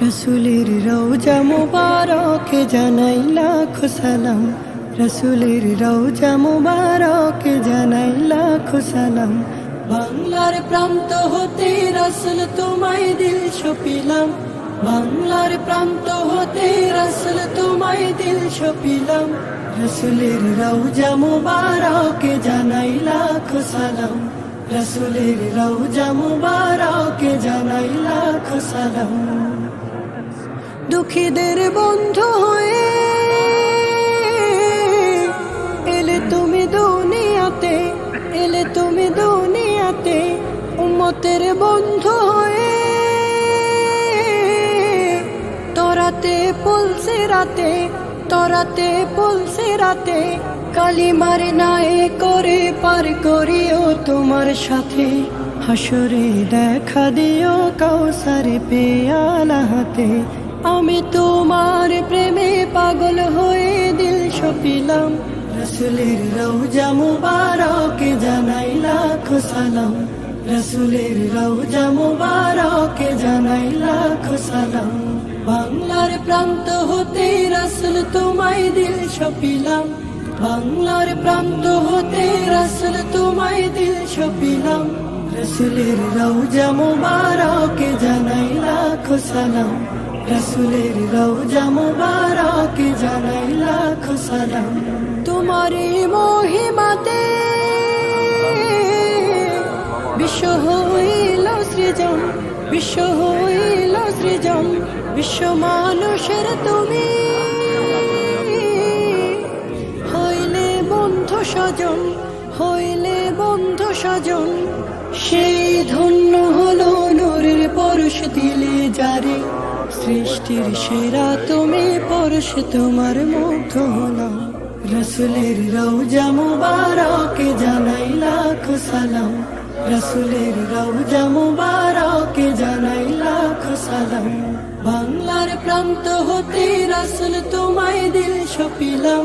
রসুলের রৌজা মুবারকে জানাই লাখ সালাম। রসুলের রৌজা মুবারকে জানাই লাখ সালাম। বাংলার প্রান্ত হতে রসুল তোমায় দিল সপিলাম। বাংলার প্রান্ত হতে রসুল তোমায় দিল সপিলাম। রসুলের রৌজা মুবারকে জানাই লাখ সালাম। রসুলের রৌজা মুবারকে জানাই লাখ সালাম। দুঃখীদের বন্ধু হয়ে এলে তুমি দুনিয়াতে, এলে তুমি দুনিয়াতে উম্মতের বন্ধু হয়ে তরাতে পলসে রাতে তরাতে পলসে রাতে কালিমার নায়ে করে পার করিও তোমার সাথে। হাসরে দেখা দিও কাউসারে পেয়ালা হাতে। আমি তোমার প্রেমে পাগল হয়ে দিল সপিলাম। রসুলের রৌজা মুবারকে জানাই লাখ সালাম। রসুলের রৌজা মুবারকে জানাই লাখ সালাম। বাংলার প্রান্ত হতে রসুল তোমায় দিল সপিলাম। বাংলার প্রান্ত হতে রসুল তোমায় দিল সপিলাম। রসুলের রৌজা মুবারকে জানাই লাখ সালাম। রসুলের রৌজা মুবারকে জানাই লাখ সালাম। তোমারই মহিমাতে বিশ্ব হইল সৃজন, বিশ্ব হইল সৃজন, বিশ্ব মানুষের তুমি স্বজন, হইলে বন্ধু স্বজন। সেই ধন্য হলো নূরের পরশ দিলে যারে। সৃষ্টির সেরা তুমি পরশ তোমার মুগ্ধ হলাম রসুলের রৌজা মুবারকে জানাই লাখ সালাম। রসুলের রৌজা মুবারকে জানাই লাখ সালাম। বাংলার প্রান্ত হতে রসুল তোমায় দিল সপিলাম।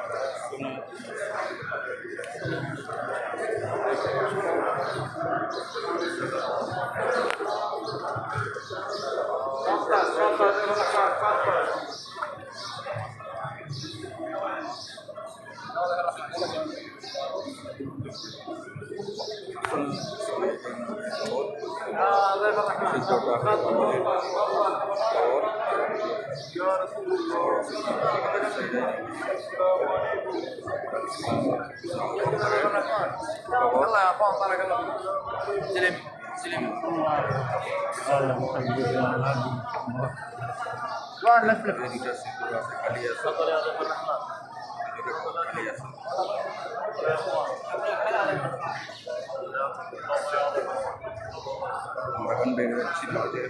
يا رسول الله السلام عليكم الله يعطاك بارك الله سلم سلم لا نفلف علي الرحمن final de